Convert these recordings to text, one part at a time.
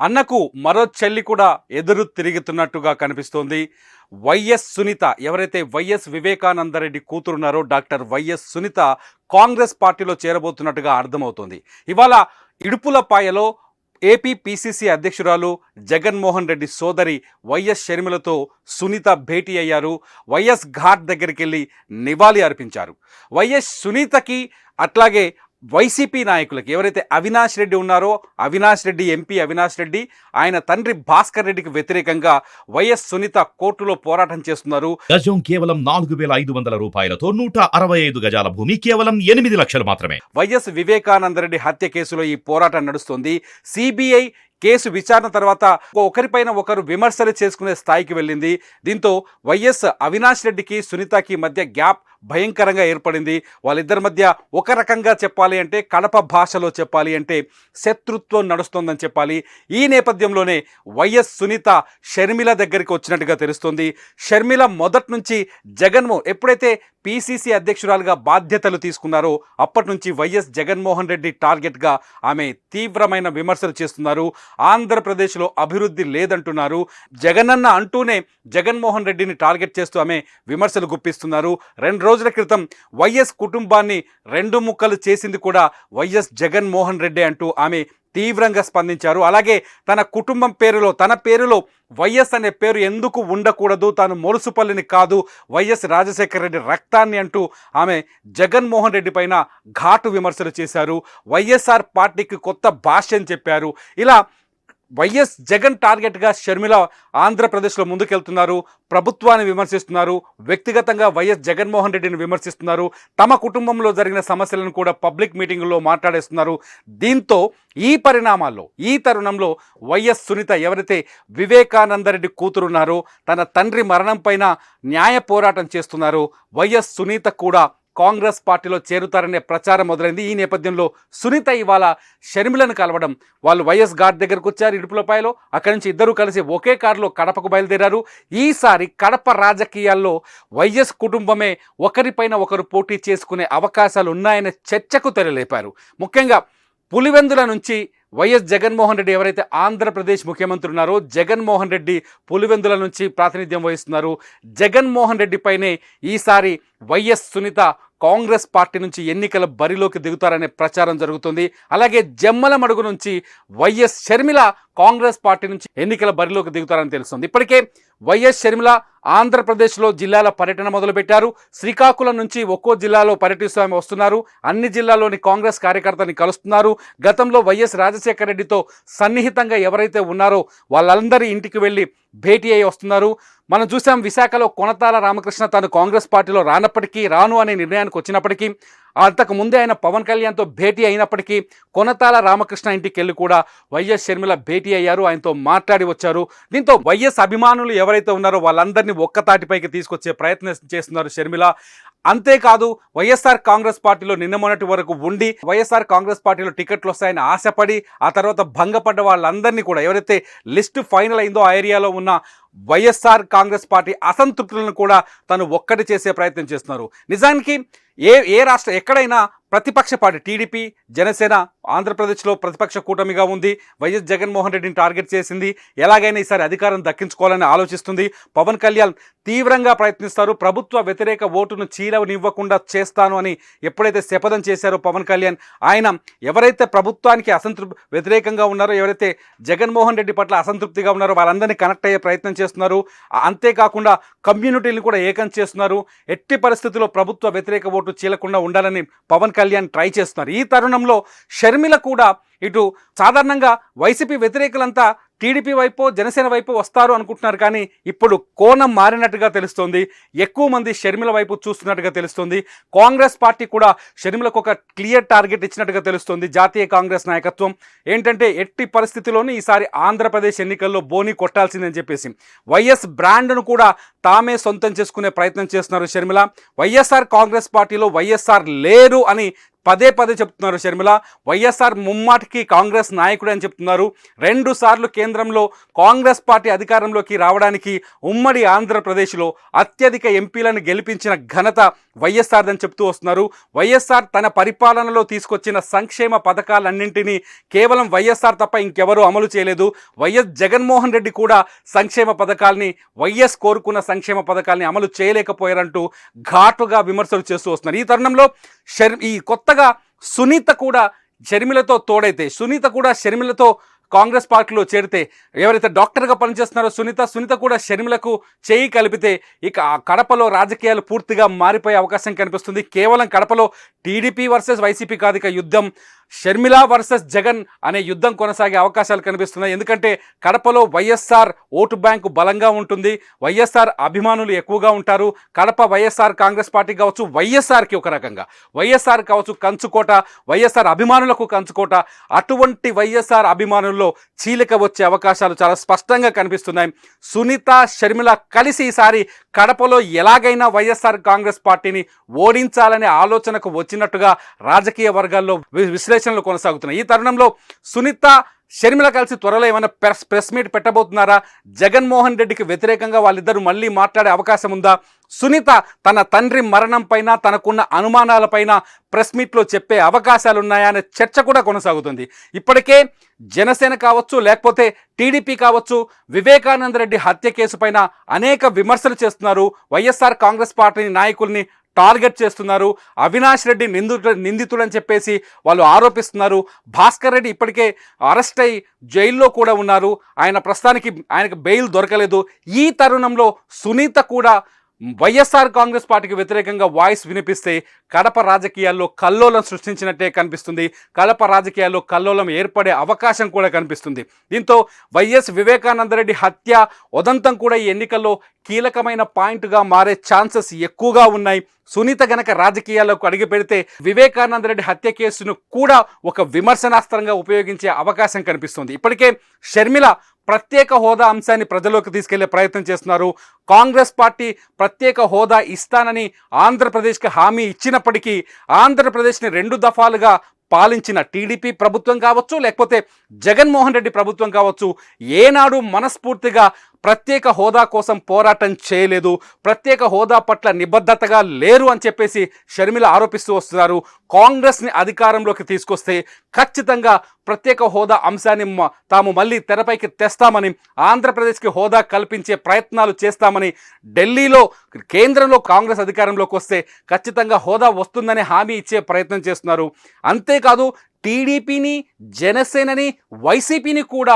అన్నకు మరో చెల్లి కూడా ఎదురు తిరుగుతున్నట్టుగా కనిపిస్తోంది. వైఎస్ సునీత ఎవరైతే YS Vivekananda Reddy కూతురున్నారో doctor Y S Sunitha Congress పార్టీలో చేరబోతున్నట్టుగా అర్థమవుతోంది. ఇవాళ ఇడుపులపాయలో ఏపీ పిసిసి అధ్యక్షురాలు జగన్మోహన్ రెడ్డి సోదరి వైఎస్ షర్మిలతో సునీత భేటీ అయ్యారు. వైఎస్ ఘాట్ దగ్గరికి వెళ్ళి నివాళి అర్పించారు. వైఎస్ సునీతకి అట్లాగే వైసీపీ నాయకులకి ఎవరైతే అవినాష్ రెడ్డి ఉన్నారో అవినాష్ రెడ్డి ఎంపీ అవినాష్ రెడ్డి ఆయన తండ్రి భాస్కర్ రెడ్డికి వ్యతిరేకంగా వైఎస్ సునీత కోర్టులో పోరాటం చేస్తున్నారు. గజం కేవలం నాలుగు వేల ఐదు వందల రూపాయలతో నూట అరవై ఐదు గజాల భూమి కేవలం ఎనిమిది లక్షలు మాత్రమే. వైఎస్ వివేకానందరెడ్డి హత్య కేసులో ఈ పోరాటం నడుస్తుంది. సిబిఐ కేసు విచారణ తర్వాత ఒకరిపైన ఒకరు విమర్శలు చేసుకునే స్థాయికి వెళ్ళింది. దీంతో వైఎస్ అవినాష్ రెడ్డికి సునీతకి మధ్య గ్యాప్ భయంకరంగా ఏర్పడింది. వాళ్ళిద్దరి మధ్య ఒక రకంగా చెప్పాలి అంటే కడప భాషలో చెప్పాలి అంటే శత్రుత్వం నడుస్తోందని చెప్పాలి. ఈ నేపథ్యంలోనే వైఎస్ సునీత షర్మిల దగ్గరికి వచ్చినట్టుగా తెలుస్తుంది. షర్మిల మొదటి నుంచి జగన్మో ఎప్పుడైతే పీసీసీ అధ్యక్షురాలుగా బాధ్యతలు తీసుకున్నారో అప్పటి నుంచి వైఎస్ జగన్మోహన్ రెడ్డి టార్గెట్గా ఆమె తీవ్రమైన విమర్శలు చేస్తున్నారు. ఆంధ్రప్రదేశ్లో అభివృద్ధి లేదంటున్నారు. జగనన్న అంటూనే జగన్మోహన్ రెడ్డిని టార్గెట్ చేస్తూ ఆమె విమర్శలు గుప్పిస్తున్నారు. రెండు రోజుల క్రితం వైఎస్ కుటుంబాన్ని రెండు ముక్కలు చేసింది కూడా వైఎస్ జగన్మోహన్ రెడ్డి అంటూ ఆమె తీవ్రంగా స్పందించారు. అలాగే తన కుటుంబం పేరులో తన పేరులో వైఎస్ అనే పేరు ఎందుకు ఉండకూడదు? తాను మొరుసుపల్లిని కాదు వైఎస్ రాజశేఖర రెడ్డి రక్తాన్ని అంటూ ఆమె జగన్మోహన్ రెడ్డి పైన ఘాటు విమర్శలు చేశారు. వైఎస్ఆర్ పార్టీకి కొత్త భాష్యం చెప్పారు. ఇలా వైఎస్ జగన్ టార్గెట్గా షర్మిల ఆంధ్రప్రదేశ్లో ముందుకెళ్తున్నారు ప్రభుత్వాన్ని విమర్శిస్తున్నారు వ్యక్తిగతంగా వైఎస్ జగన్మోహన్ రెడ్డిని విమర్శిస్తున్నారు తమ కుటుంబంలో జరిగిన సమస్యలను కూడా పబ్లిక్ మీటింగుల్లో మాట్లాడేస్తున్నారు. దీంతో ఈ పరిణామాల్లో ఈ తరుణంలో వైఎస్ సునీత ఎవరైతే వివేకానందరెడ్డి కూతురున్నారో తన తండ్రి మరణం పైన న్యాయ పోరాటం చేస్తున్నారు వైఎస్ సునీత కూడా కాంగ్రెస్ పార్టీలో చేరుతారనే ప్రచారం మొదలైంది. ఈ నేపథ్యంలో సునీత ఇవాళ షర్మిలను కలవడం వాళ్ళు వైఎస్ ఘాట్ దగ్గరకు వచ్చారు ఇడుపులపాయలో అక్కడి నుంచి ఇద్దరు కలిసి ఒకే కారులో కడపకు బయలుదేరారు. ఈసారి కడప రాజకీయాల్లో వైఎస్ కుటుంబమే ఒకరిపైన ఒకరు పోటీ చేసుకునే అవకాశాలు ఉన్నాయనే చర్చకు తెరలేపారు. ముఖ్యంగా పులివెందుల నుంచి వైఎస్ జగన్మోహన్ రెడ్డి ఎవరైతే ఆంధ్రప్రదేశ్ ముఖ్యమంత్రి ఉన్నారో జగన్మోహన్ రెడ్డి పులివెందుల నుంచి ప్రాతినిధ్యం వహిస్తున్నారు. జగన్మోహన్ రెడ్డి పైనే ఈసారి వైఎస్ సునీత కాంగ్రెస్ పార్టీ నుంచి ఎన్నికల బరిలోకి దిగుతారనే ప్రచారం జరుగుతుంది. అలాగే జమ్మల మడుగు నుంచి వైఎస్ షర్మిల కాంగ్రెస్ పార్టీ నుంచి ఎన్నికల బరిలోకి దిగుతారని తెలుస్తుంది. ఇప్పటికే వైఎస్ షర్మిల ఆంధ్రప్రదేశ్లో జిల్లాల పర్యటన మొదలుపెట్టారు. శ్రీకాకుళం నుంచి ఒక్కో జిల్లాలో పర్యటిస్తూ ఆమె వస్తున్నారు. అన్ని జిల్లాల్లోని కాంగ్రెస్ కార్యకర్తని కలుస్తున్నారు. గతంలో వైఎస్ రాజశేఖర రెడ్డితో సన్నిహితంగా ఎవరైతే ఉన్నారో వాళ్ళందరి ఇంటికి వెళ్ళి భేటీ అయి వస్తున్నారు. మనం చూసాం విశాఖలో కొనతాల రామకృష్ణ తాను కాంగ్రెస్ పార్టీలో రానప్పటికీ రాను అనే నిర్ణయానికి వచ్చినప్పటికీ అంతకు ముందే ఆయన పవన్ కళ్యాణ్తో భేటీ అయినప్పటికీ కొనతాల రామకృష్ణ ఇంటికి వెళ్ళి కూడా వైఎస్ షర్మిల భేటీ అయ్యారు. ఆయనతో మాట్లాడి వచ్చారు. దీంతో వైఎస్ అభిమానులు ఎవరైతే ఉన్నారో వాళ్ళందరినీ ఒక్కతాటిపైకి తీసుకొచ్చే ప్రయత్నం చేస్తున్నారు షర్మిల. అంతేకాదు వైఎస్ఆర్ కాంగ్రెస్ పార్టీలో నిన్న మొన్నటి వరకు ఉండి వైఎస్ఆర్ కాంగ్రెస్ పార్టీలో టికెట్లు వస్తాయని ఆశపడి ఆ తర్వాత భంగపడ్డ వాళ్ళందరినీ కూడా ఎవరైతే లిస్ట్ ఫైనల్ అయిందో ఆ ఏరియాలో ఉన్న వైఎస్ఆర్ కాంగ్రెస్ పార్టీ అసంతృప్తులను కూడా తను ఒక్కటి చేసే ప్రయత్నం చేస్తున్నారు. నిజానికి ఏ ఏ రాష్ట్ర ఎక్కడైనా ప్రతిపక్ష పార్టీ టీడీపీ జనసేన ఆంధ్రప్రదేశ్లో ప్రతిపక్ష కూటమిగా ఉంది. వైఎస్ జగన్మోహన్ రెడ్డిని టార్గెట్ చేసింది. ఎలాగైనా ఈసారి అధికారం దక్కించుకోవాలని ఆలోచిస్తుంది. పవన్ కళ్యాణ్ తీవ్రంగా ప్రయత్నిస్తారు. ప్రభుత్వ వ్యతిరేక ఓటును చీలవనివ్వకుండా చేస్తాను అని ఎప్పుడైతే శపథం చేశారో పవన్ కళ్యాణ్ ఆయన ఎవరైతే ప్రభుత్వానికి అసంతృప్తి వ్యతిరేకంగా ఉన్నారో ఎవరైతే జగన్మోహన్ రెడ్డి పట్ల అసంతృప్తిగా ఉన్నారో వాళ్ళందరినీ కనెక్ట్ అయ్యే ప్రయత్నం చేస్తున్నారు. అంతేకాకుండా కమ్యూనిటీని కూడా ఏకం చేస్తున్నారు. ఎట్టి పరిస్థితుల్లో ప్రభుత్వ వ్యతిరేక ఓటు చీలకుండా ఉండాలని పవన్ కళ్యాణ్ ట్రై చేస్తున్నారు. ఈ తరుణంలో షర్మిల కూడా ఇటు సాధారణంగా వైసీపీ వ్యతిరేకులంతా టీడీపీ వైపు జనసేన వైపు వస్తారు అనుకుంటున్నారు కానీ ఇప్పుడు కోణం మారినట్టుగా తెలుస్తోంది. ఎక్కువ మంది షర్మిల వైపు చూస్తున్నట్టుగా తెలుస్తుంది. కాంగ్రెస్ పార్టీ కూడా షర్మిలకు ఒక క్లియర్ టార్గెట్ ఇచ్చినట్టుగా తెలుస్తుంది జాతీయ కాంగ్రెస్ నాయకత్వం. ఏంటంటే ఎట్టి పరిస్థితిలోనూ ఈసారి ఆంధ్రప్రదేశ్ ఎన్నికల్లో బోని కొట్టాల్సిందని చెప్పేసి. వైఎస్ బ్రాండ్ను కూడా తామే సొంతం చేసుకునే ప్రయత్నం చేస్తున్నారు షర్మిల. వైఎస్ఆర్ కాంగ్రెస్ పార్టీలో వైఎస్ఆర్ లేరు అని పదే పదే చెప్తున్నారు షర్మిల. వైఎస్ఆర్ ముమ్మాటికి కాంగ్రెస్ నాయకుడు అని చెప్తున్నారు. రెండు సార్లు కేంద్రంలో కాంగ్రెస్ పార్టీ అధికారంలోకి రావడానికి ఉమ్మడి ఆంధ్రప్రదేశ్లో అత్యధిక ఎంపీలను గెలిపించిన ఘనత వైఎస్ఆర్ అని చెప్తూ వస్తున్నారు. వైఎస్ఆర్ తన పరిపాలనలో తీసుకొచ్చిన సంక్షేమ పథకాలన్నింటినీ కేవలం వైఎస్ఆర్ తప్ప ఇంకెవరూ అమలు చేయలేదు. వైఎస్ జగన్మోహన్ రెడ్డి కూడా సంక్షేమ పథకాల్ని వైఎస్ కోరుకున్న సంక్షేమ పథకాల్ని అమలు చేయలేకపోయారంటూ ఘాటుగా విమర్శలు చేస్తూ వస్తున్నారు. ఈ తరుణంలో షర్ ఈ కొత్తగా సునీత కూడా షర్మిలతో తోడైతే సునీత కూడా షర్మిలతో కాంగ్రెస్ పార్టీలో చేరితే ఎవరైతే డాక్టర్గా పనిచేస్తున్నారో సునీత సునీత కూడా షర్మిలకు చేయి కలిపితే ఇక ఆ కడపలో రాజకీయాలు పూర్తిగా మారిపోయే అవకాశం కనిపిస్తుంది. కేవలం కడపలో టీడీపీ వర్సెస్ వైసీపీ కాదు ఇక యుద్ధం. షర్మిల వర్సెస్ జగన్ అనే యుద్ధం కొనసాగే అవకాశాలు కనిపిస్తున్నాయి. ఎందుకంటే కడపలో వైఎస్ఆర్ ఓటు బ్యాంకు బలంగా ఉంటుంది. వైఎస్ఆర్ అభిమానులు ఎక్కువగా ఉంటారు. కడప వైఎస్ఆర్ కాంగ్రెస్ పార్టీ కావచ్చు వైఎస్ఆర్కి ఒక రకంగా. వైఎస్ఆర్ కావచ్చు కంచుకోట వైఎస్ఆర్ అభిమానులకు కంచుకోట. అటువంటి వైఎస్ఆర్ అభిమానుల్లో చీలిక వచ్చే అవకాశాలు చాలా స్పష్టంగా కనిపిస్తున్నాయి. సునీత షర్మిల కలిసి ఈసారి కడపలో ఎలాగైనా వైఎస్ఆర్ కాంగ్రెస్ పార్టీని ఓడించాలనే ఆలోచనకు వచ్చినట్టుగా రాజకీయ వర్గాల్లో విశ్లేషణ విశ్లేషణలు కొనసాగుతున్నాయి. ఈ తరుణంలో సునీత షర్మిల కలిసి త్వరలో ఏమైనా ప్రెస్ ప్రెస్ మీట్ పెట్టబోతున్నారా? జగన్మోహన్ రెడ్డికి వ్యతిరేకంగా వాళ్ళిద్దరూ మళ్ళీ మాట్లాడే అవకాశం ఉందా? సునీత తన తండ్రి మరణం పైన తనకున్న అనుమానాలపైన ప్రెస్ మీట్లో చెప్పే అవకాశాలున్నాయా అనే చర్చ కూడా కొనసాగుతుంది. ఇప్పటికే జనసేన కావచ్చు లేకపోతే టీడీపీ కావచ్చు వివేకానంద రెడ్డి హత్య కేసు పైన అనేక విమర్శలు చేస్తున్నారు. Y S R Congress party నాయకుల్ని టార్గెట్ చేస్తున్నారు. అవినాష్ రెడ్డి నిందితుడు నిందితుడని చెప్పేసి వాళ్ళు ఆరోపిస్తున్నారు. భాస్కర్ రెడ్డి ఇప్పటికే అరెస్ట్ అయి జైల్లో కూడా ఉన్నారు. ఆయన ప్రస్తుతానికి ఆయనకు బెయిల్ దొరకలేదు. ఈ తరుణంలో సునీత కూడా వైఎస్ఆర్ కాంగ్రెస్ పార్టీకి వ్యతిరేకంగా వాయిస్ వినిపిస్తే కడప రాజకీయాల్లో కల్లోలం సృష్టించినట్టే కనిపిస్తుంది. కడప రాజకీయాల్లో కల్లోలం ఏర్పడే అవకాశం కూడా కనిపిస్తుంది. దీంతో వైఎస్ వివేకానందరెడ్డి హత్య ఉదంతం కూడా ఈ ఎన్నికల్లో కీలకమైన పాయింట్గా మారే ఛాన్సెస్ ఎక్కువగా ఉన్నాయి. సునీత గనక రాజకీయాల్లోకి అడిగి పెడితే వివేకానంద రెడ్డి హత్య కేసును కూడా ఒక విమర్శనాస్త్రంగా ఉపయోగించే అవకాశం కనిపిస్తుంది. ఇప్పటికే షర్మిల ప్రత్యేక హోదా అంశాన్ని ప్రజల్లోకి తీసుకెళ్ళే ప్రయత్నం చేస్తున్నారు. కాంగ్రెస్ పార్టీ ప్రత్యేక హోదా ఇస్తానని ఆంధ్రప్రదేశ్కి హామీ ఇచ్చినప్పటికీ ఆంధ్రప్రదేశ్ని రెండు దఫాలుగా పాలించిన టీడీపీ ప్రభుత్వం కావచ్చు లేకపోతే జగన్మోహన్ రెడ్డి ప్రభుత్వం కావచ్చు ఏనాడు మనస్ఫూర్తిగా ప్రత్యేక హోదా కోసం పోరాటం చేయలేదు ప్రత్యేక హోదా పట్ల నిబద్ధతగా లేరు అని చెప్పేసి షర్మిల ఆరోపిస్తూ వస్తున్నారు. కాంగ్రెస్ని అధికారంలోకి తీసుకొస్తే ఖచ్చితంగా ప్రత్యేక హోదా అంశాన్ని తాము మళ్ళీ తెరపైకి తెస్తామని ఆంధ్రప్రదేశ్కి హోదా కల్పించే ప్రయత్నాలు చేస్తామని ఢిల్లీలో కేంద్రంలో కాంగ్రెస్ అధికారంలోకి వస్తే ఖచ్చితంగా హోదా వస్తుందని హామీ ఇచ్చే ప్రయత్నం చేస్తున్నారు. అంతేకాదు టీడీపీని జనసేనని వైసీపీని కూడా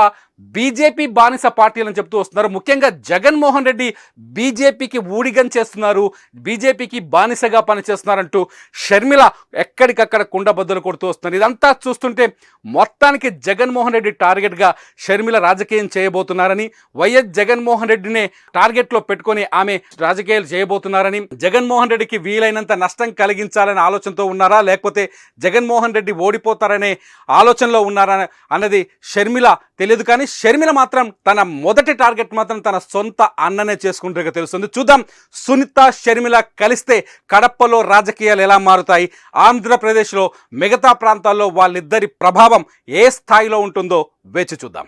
బీజేపీ బానిస పార్టీలని చెప్తూ వస్తున్నారు. ముఖ్యంగా జగన్మోహన్ రెడ్డి బీజేపీకి ఊడిగం చేస్తున్నారు. బీజేపీకి బానిసగా పనిచేస్తున్నారంటూ షర్మిల ఎక్కడికక్కడ కుండబద్దలు కొడుతూ వస్తున్నారు. ఇదంతా చూస్తుంటే మొత్తానికి జగన్మోహన్ రెడ్డి టార్గెట్గా షర్మిల రాజకీయం చేయబోతున్నారని వైఎస్ జగన్మోహన్ రెడ్డినే టార్గెట్లో పెట్టుకొని ఆమె రాజకీయాలు చేయబోతున్నారని జగన్మోహన్ రెడ్డికి వీలైనంత నష్టం కలిగించాలనే ఆలోచనతో ఉన్నారా లేకపోతే జగన్మోహన్ రెడ్డి ఓడిపోతారనే ఆలోచనలో ఉన్నారా అన్నది షర్మిల తెలియదు. కానీ షర్మిల మాత్రం తన మొదటి టార్గెట్ మాత్రం తన సొంత అన్ననే చేసుకుంటే తెలుస్తుంది. చూద్దాం సునీత షర్మిల కలిస్తే కడపలో రాజకీయాలు ఎలా మారుతాయి? ఆంధ్రప్రదేశ్లో మిగతా ప్రాంతాల్లో వాళ్ళిద్దరి ప్రభావం ఏ స్థాయిలో ఉంటుందో వేచి చూద్దాం.